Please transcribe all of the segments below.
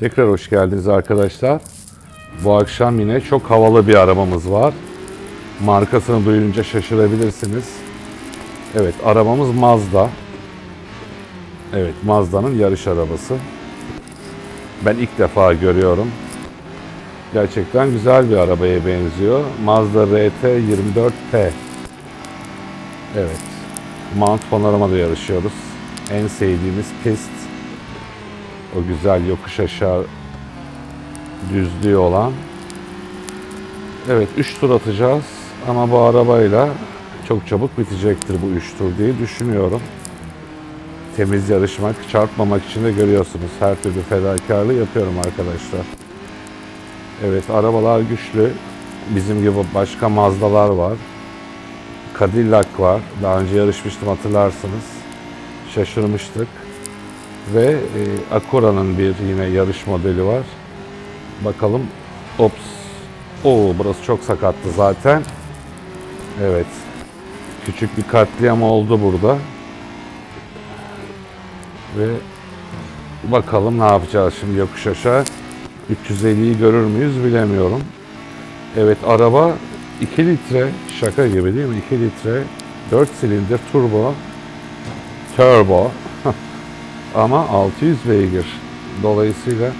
Tekrar hoş geldiniz arkadaşlar. Bu akşam yine çok havalı bir arabamız var. Markasını duyunca şaşırabilirsiniz. Evet, arabamız Mazda. Evet, Mazda'nın yarış arabası. Ben ilk defa görüyorum. Gerçekten güzel bir arabaya benziyor. Mazda RT24P. Evet. Mount Panorama'da yarışıyoruz. En sevdiğimiz pist. O güzel yokuş aşağı düzlüğü olan. Evet 3 tur atacağız ama bu arabayla çok çabuk bitecektir bu 3 tur diye düşünüyorum. Temiz yarışmak, çarpmamak için de görüyorsunuz. Her türlü fedakarlığı yapıyorum arkadaşlar. Evet arabalar güçlü. Bizim gibi başka Mazda'lar var. Cadillac var. Daha önce yarışmıştım hatırlarsınız. Şaşırmıştık. Ve e, Acura'nın bir yine yarış modeli var. Bakalım. Ops. Oo burası çok sakattı zaten. Evet. Küçük bir katliam oldu burada. Ve bakalım ne yapacağız şimdi yokuş aşağı. 350'yi görür müyüz bilemiyorum. Evet araba 2 litre şaka gibi değil mi? 2 litre 4 silindir turbo turbo ama 600 beygir. Dolayısıyla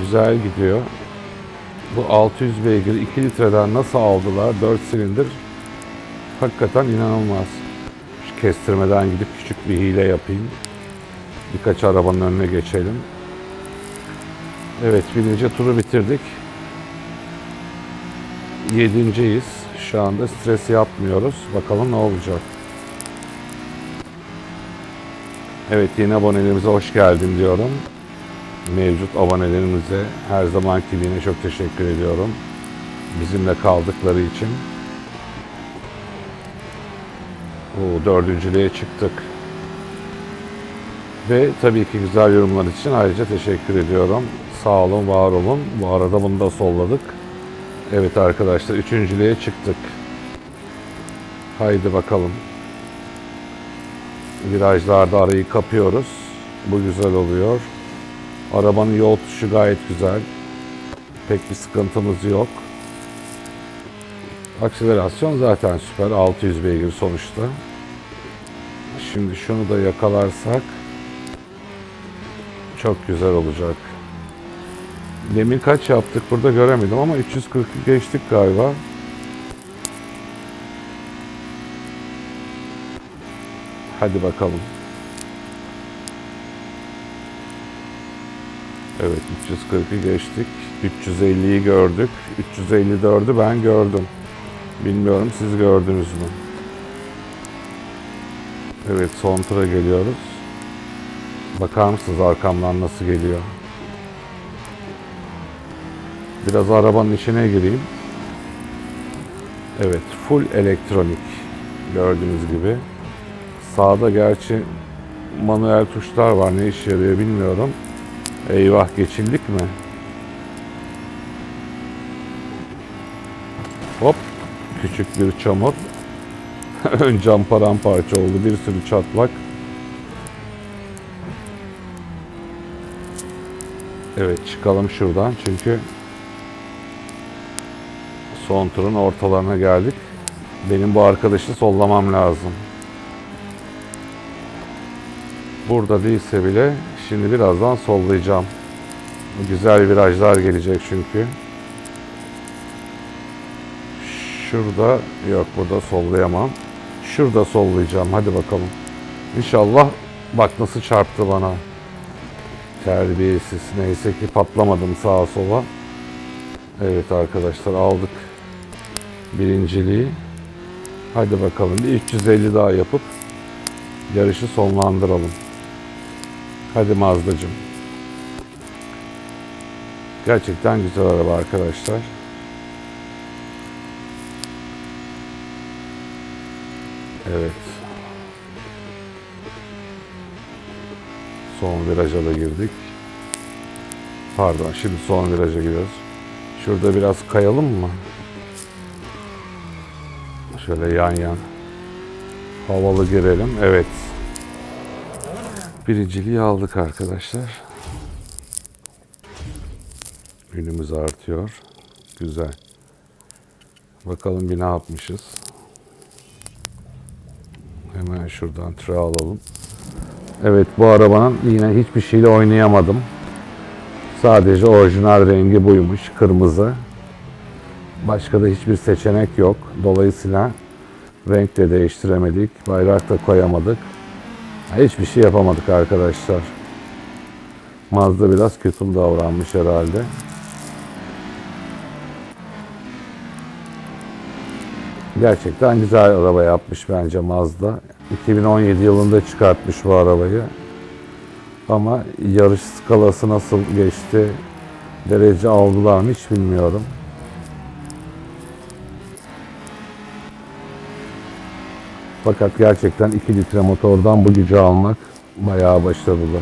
güzel gidiyor. Bu 600 beygir 2 litreden nasıl aldılar 4 silindir hakikaten inanılmaz. Şu kestirmeden gidip küçük bir hile yapayım. Birkaç arabanın önüne geçelim. Evet birinci turu bitirdik. Yedinciyiz. Şu anda stres yapmıyoruz. Bakalım ne olacak. Evet yeni abonelerimize hoş geldin diyorum. Mevcut abonelerimize her zamanki yine çok teşekkür ediyorum. Bizimle kaldıkları için. O dördüncülüğe çıktık. Ve tabii ki güzel yorumlar için ayrıca teşekkür ediyorum. Sağ olun, var olun. Bu arada bunu da solladık. Evet arkadaşlar üçüncülüğe çıktık. Haydi bakalım. Virajlarda arayı kapıyoruz. Bu güzel oluyor. Arabanın yol tutuşu gayet güzel. Pek bir sıkıntımız yok. Akselerasyon zaten süper. 600 beygir sonuçta. Şimdi şunu da yakalarsak çok güzel olacak. Demin kaç yaptık burada göremedim ama 340'ı geçtik galiba. Hadi bakalım. Evet 340'ı geçtik. 350'yi gördük. 354'ü ben gördüm. Bilmiyorum siz gördünüz mü? Evet son tura geliyoruz. Bakar mısınız arkamdan nasıl geliyor? Biraz arabanın içine gireyim. Evet, full elektronik gördüğünüz gibi. Sağda gerçi manuel tuşlar var. Ne işe yarıyor bilmiyorum. Eyvah geçildik mi? Hop, küçük bir çamur. Ön cam paramparça oldu. Bir sürü çatlak. Evet çıkalım şuradan çünkü son turun ortalarına geldik. Benim bu arkadaşı sollamam lazım. Burada değilse bile şimdi birazdan sollayacağım. Güzel virajlar gelecek çünkü. Şurada yok burada sollayamam. Şurada sollayacağım. Hadi bakalım. İnşallah bak nasıl çarptı bana. Terbiyesiz. Neyse ki patlamadım sağa sola. Evet arkadaşlar aldık birinciliği. Hadi bakalım bir 350 daha yapıp yarışı sonlandıralım. Hadi Mazda'cığım. Gerçekten güzel araba arkadaşlar. Evet. Son viraja da girdik. Pardon şimdi son viraja giriyoruz. Şurada biraz kayalım mı? Şöyle yan yan. Havalı girelim. Evet. Birinciliği aldık arkadaşlar. Günümüz artıyor. Güzel. Bakalım bir ne yapmışız. Hemen şuradan tıra alalım. Evet bu arabanın yine hiçbir şeyle oynayamadım. Sadece orijinal rengi buymuş. Kırmızı. Başka da hiçbir seçenek yok. Dolayısıyla renk de değiştiremedik. Bayrak da koyamadık. Hiçbir şey yapamadık arkadaşlar. Mazda biraz kötü davranmış herhalde. Gerçekten güzel araba yapmış bence Mazda. 2017 yılında çıkartmış bu arabayı. Ama yarış skalası nasıl geçti, derece aldılar mı hiç bilmiyorum. Fakat gerçekten 2 litre motordan bu gücü almak bayağı başarılı.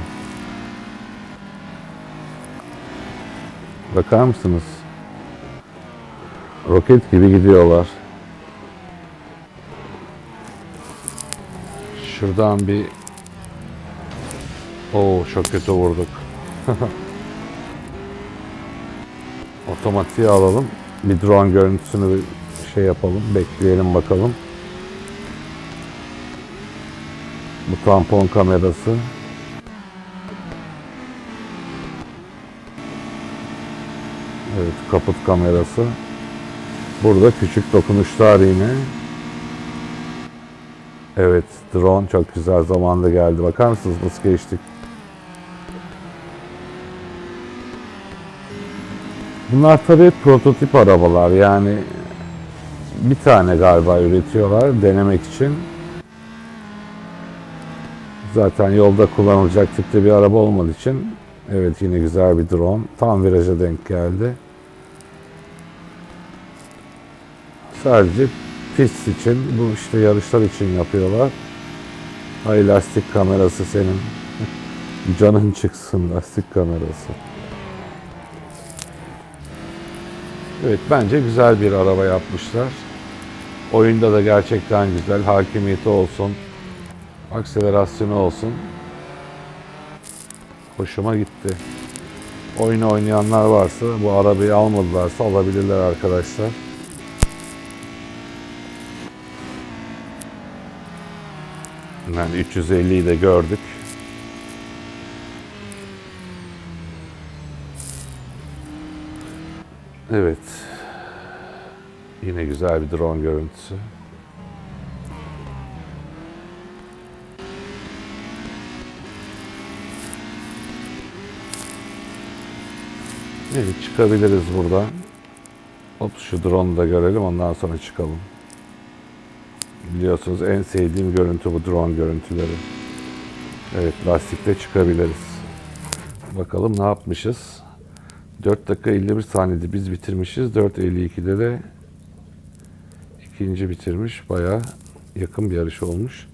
Bakar mısınız? Roket gibi gidiyorlar. Şuradan bir Oo çok kötü vurduk. Otomatiğe alalım. Bir drone görüntüsünü şey yapalım. Bekleyelim bakalım. Bu tampon kamerası. Evet kaput kamerası. Burada küçük dokunuşlar yine. Evet drone çok güzel zamanda geldi. Bakar mısınız nasıl geçtik? Bunlar tabii prototip arabalar yani bir tane galiba üretiyorlar denemek için. Zaten yolda kullanılacak tipte bir araba olmadığı için evet yine güzel bir drone. Tam viraja denk geldi. Sadece pist için, bu işte yarışlar için yapıyorlar. Ay lastik kamerası senin. Canın çıksın lastik kamerası. Evet bence güzel bir araba yapmışlar. Oyunda da gerçekten güzel. Hakimiyeti olsun. Akselerasyonu olsun. Hoşuma gitti. Oyunu oynayanlar varsa bu arabayı almadılarsa alabilirler arkadaşlar. Yani 350'yi de gördük. Evet. Yine güzel bir drone görüntüsü. Evet çıkabiliriz buradan. Hop şu drone'u da görelim ondan sonra çıkalım. Biliyorsunuz en sevdiğim görüntü bu drone görüntüleri. Evet lastikte çıkabiliriz. Bakalım ne yapmışız. 4 dakika 51 saniyede biz bitirmişiz. 4.52'de de ikinci bitirmiş. Baya yakın bir yarış olmuş.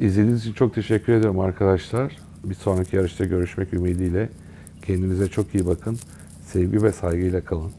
İzlediğiniz için çok teşekkür ederim arkadaşlar. Bir sonraki yarışta görüşmek ümidiyle. Kendinize çok iyi bakın. Sevgi ve saygıyla kalın.